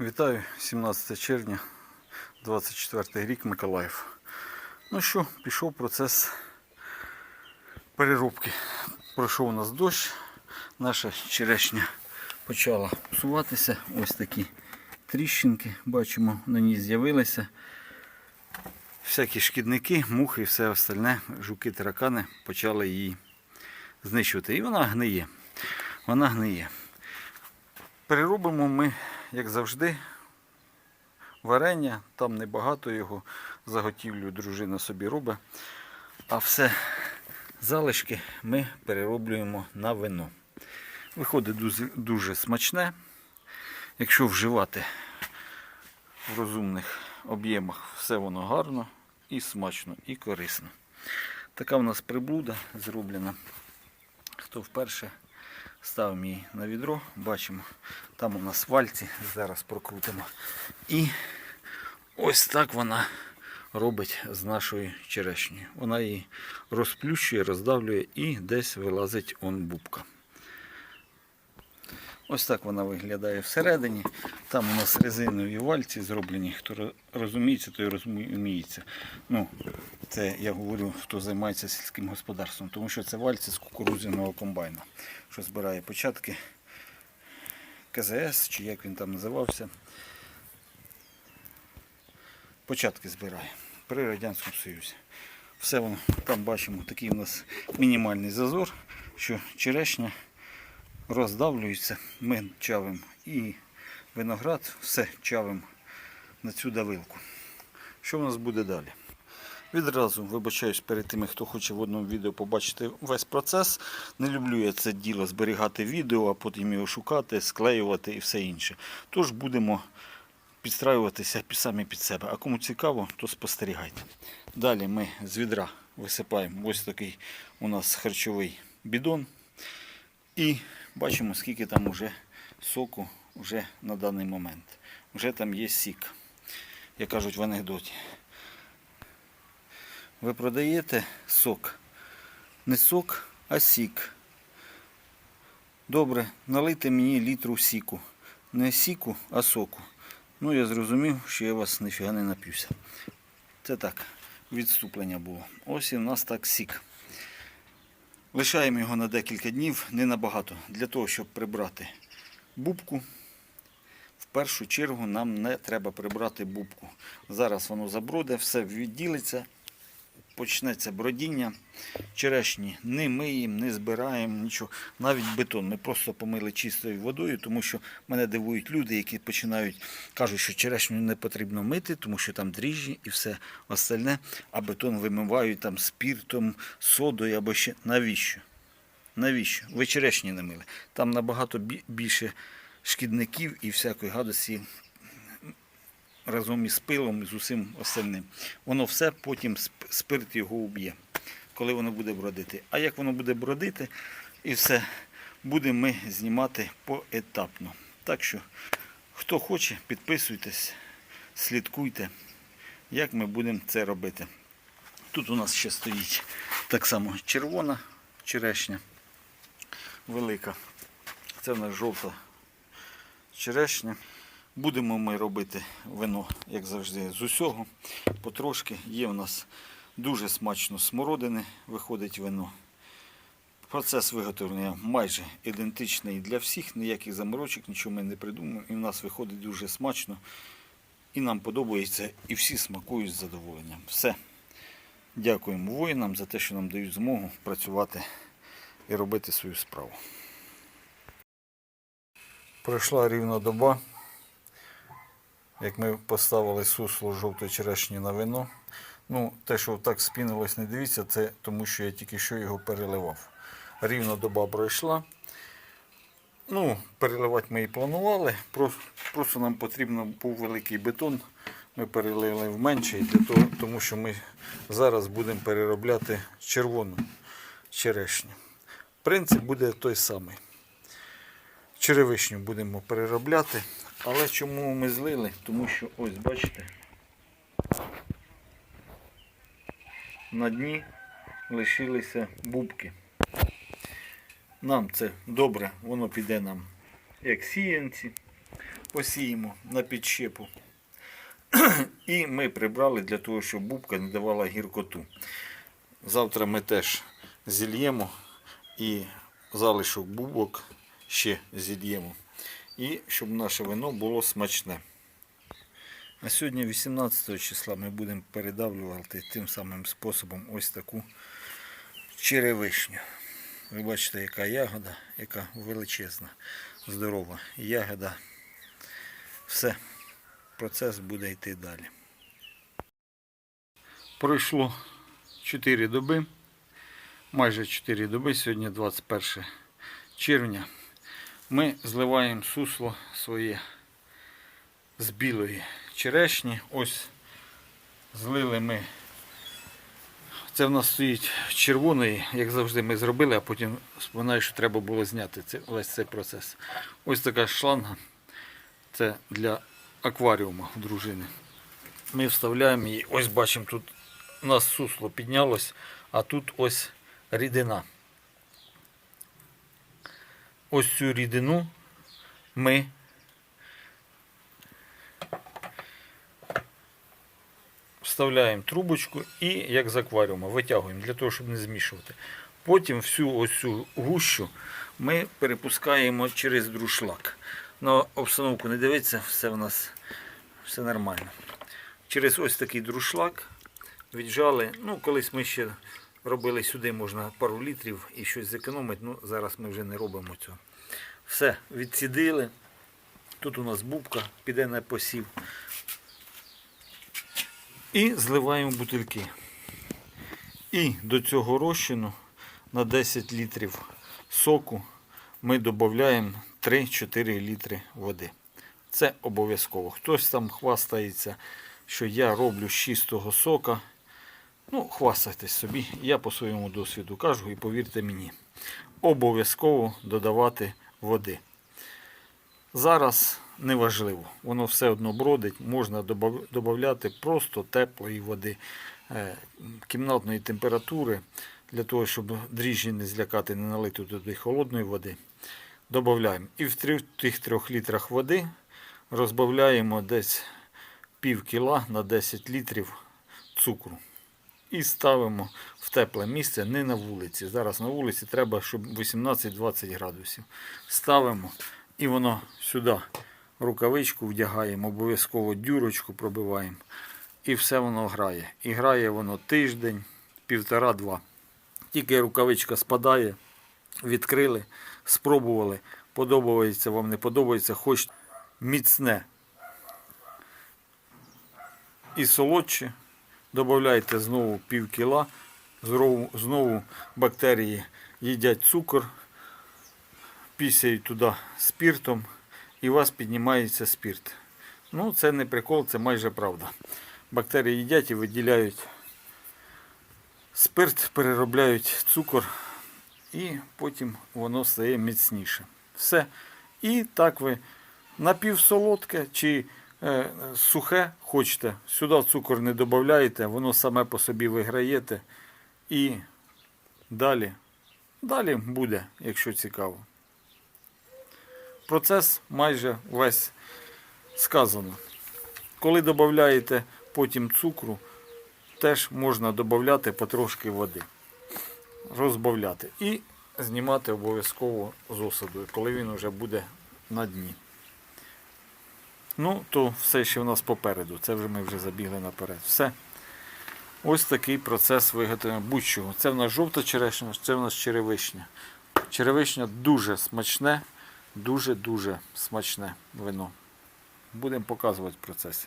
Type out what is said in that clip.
Вітаю, 17 червня, 24 рік Миколаїв. Ну що, пішов процес переробки. Пройшов у нас дощ, наша черешня почала псуватися. Ось такі тріщинки, бачимо, на ній з'явилися. Всякі шкідники, мухи і все остальне, жуки, таракани почали її знищувати. І вона гниє. Вона гниє. Переробимо ми, як завжди, варення, там небагато його, заготівлю дружина собі робить. А все залишки ми перероблюємо на вино. Виходить дуже, дуже смачне. Якщо вживати в розумних об'ємах, все воно гарно і смачно, і корисно. Така в нас приблуда зроблена. Хто вперше ставимо її на відро, бачимо, там у нас вальці, зараз прокрутимо. І ось так вона робить з нашою черешнею. Вона її розплющує, роздавлює і десь вилазить он бубка. Ось так вона виглядає всередині. Там у нас резинові вальці зроблені. Хто розуміється, той розуміється. Ну, це я говорю, хто займається сільським господарством, тому що це вальці з кукурудзяного комбайна, що збирає початки КЗС, чи як він там називався. Початки збирає при Радянському Союзі. Все воно там бачимо, такий у нас мінімальний зазор, що черешня роздавлюється, ми чавимо і виноград, все чавимо на цю давилку. Що в нас буде далі? Відразу вибачаюсь перед тими, хто хоче в одному відео побачити весь процес. Не люблю я це діло зберігати відео, а потім його шукати, склеювати і все інше. Тож будемо підстраюватися пі- самі під себе. А кому цікаво, то спостерігайте. Далі ми з відра висипаємо ось такий у нас харчовий бідон. І бачимо, скільки там уже соку вже на даний момент. Вже там є сік, як кажуть в анекдоті. Ви продаєте сок. Не сок, а сік. Добре, налийте мені літру сіку. Не сіку, а соку. Ну, я зрозумів, що я вас ніфіга не нап'юся. Це так, відступлення було. Ось і в нас так сік. Лишаємо його на декілька днів, не набагато, для того, щоб прибрати бубку. В першу чергу нам не треба прибрати бубку. Зараз воно забруде, все відділиться, почнеться бродіння. Черешні не миємо, не збираємо нічого. Навіть бетон. Ми просто помили чистою водою, тому що мене дивують люди, які починають кажуть, що черешню не потрібно мити, тому що там дріжджі і все остальне, а бетон вимивають там спіртом, содою або ще. Навіщо? Навіщо? Ви черешні не мили. Там набагато більше шкідників і всякої гадості разом із пилом і з усім остальним. Воно все потім спирт його уб'є, коли воно буде бродити. А як воно буде бродити, і все будемо ми знімати поетапно. Так що, хто хоче, підписуйтесь, слідкуйте, як ми будемо це робити. Тут у нас ще стоїть так само червона черешня, велика. Це в нас жовта черешня. Будемо ми робити вино, як завжди, з усього. Потрошки. Є в нас дуже смачно смородини, виходить вино. Процес виготовлення майже ідентичний для всіх, ніяких заморочок, нічого ми не придумаємо. І в нас виходить дуже смачно. І нам подобається, і всі смакують з задоволенням. Все. Дякуємо воїнам за те, що нам дають змогу працювати і робити свою справу. Пройшла рівно доба, як ми поставили сусло жовтої черешні на вино. Ну, те, що так спінилось, не дивіться, це тому що я тільки що його переливав. Рівно доба пройшла. Ну, переливати ми і планували. Просто, просто нам потрібно був великий бетон. Ми перелили в менший, того, тому що ми зараз будемо переробляти червону черешню. Принцип буде той самий. Черевишню будемо переробляти. Але чому ми злили? Тому що ось бачите. На дні лишилися бубки. Нам це добре, воно піде нам як сіянці. посіємо на підщепу. І ми прибрали для того, щоб бубка не давала гіркоту. Завтра ми теж зільємо і залишок бубок ще зільємо. І щоб наше вино було смачне. А сьогодні, 18 числа, ми будемо передавлювати тим самим способом ось таку черевишню. Ви бачите, яка ягода, яка величезна, здорова. Ягода. Все. Процес буде йти далі. Пройшло 4 доби. Майже 4 доби. Сьогодні 21 червня. Ми зливаємо сусло своє з білої черешні. Ось злили ми. Це в нас стоїть червоної, як завжди ми зробили, а потім вспоминаю, що треба було зняти це, весь цей процес. Ось така шланга. Це для акваріуму дружини. Ми вставляємо її. Ось бачимо, тут у нас сусло піднялось, а тут ось рідина. Ось цю рідину ми вставляємо трубочку і як з акваріума витягуємо для того, щоб не змішувати. Потім всю ось цю гущу ми перепускаємо через друшлак. На обстановку не дивиться, все в нас все нормально. Через ось такий друшлак віджали. Ну, колись ми ще робили сюди, можна пару літрів і щось зекономити. Ну, зараз ми вже не робимо цього. Все, відсідили. Тут у нас бубка, піде на посів. І зливаємо бутильки. І до цього розчину на 10 літрів соку ми додаємо 3-4 літри води. Це обов'язково. Хтось там хвастається, що я роблю з чистого сока. Ну, хвастайтесь собі. Я по своєму досвіду кажу і повірте мені, обов'язково додавати води. Зараз неважливо, воно все одно бродить, можна додати просто теплої води е, кімнатної температури, для того, щоб дріжджі не злякати, не налити туди холодної води. Додаємо. І в тих трьох літрах води розбавляємо десь пів кіла на 10 літрів цукру. І ставимо в тепле місце, не на вулиці. Зараз на вулиці треба, щоб 18-20 градусів. Ставимо і воно сюди рукавичку вдягаємо, обов'язково дюрочку пробиваємо. І все воно грає. І грає воно тиждень, півтора-два. Тільки рукавичка спадає, відкрили, спробували. Подобається вам, не подобається, хоч міцне і солодше. Додайте знову пів кіла. Знову, знову бактерії їдять цукор, пісяють туди спіртом і у вас піднімається спірт. Ну, це не прикол, це майже правда. Бактерії їдять і виділяють спирт, переробляють цукор і потім воно стає міцніше. Все. І так ви напівсолодке чи сухе хочете, сюди цукор не додаєте, воно саме по собі виграєте. І далі, далі буде, якщо цікаво. Процес майже весь сказано. Коли додаєте потім цукру, теж можна додати потрошки води. Розбавляти. І знімати обов'язково з осадою, коли він вже буде на дні. Ну, то все ще в нас попереду. Це вже ми вже забігли наперед. Все. Ось такий процес виготовлення будь-чого. Це в нас жовта черешня, це в нас черевишня. Черевишня дуже смачне, дуже-дуже смачне вино. Будемо показувати в процесі.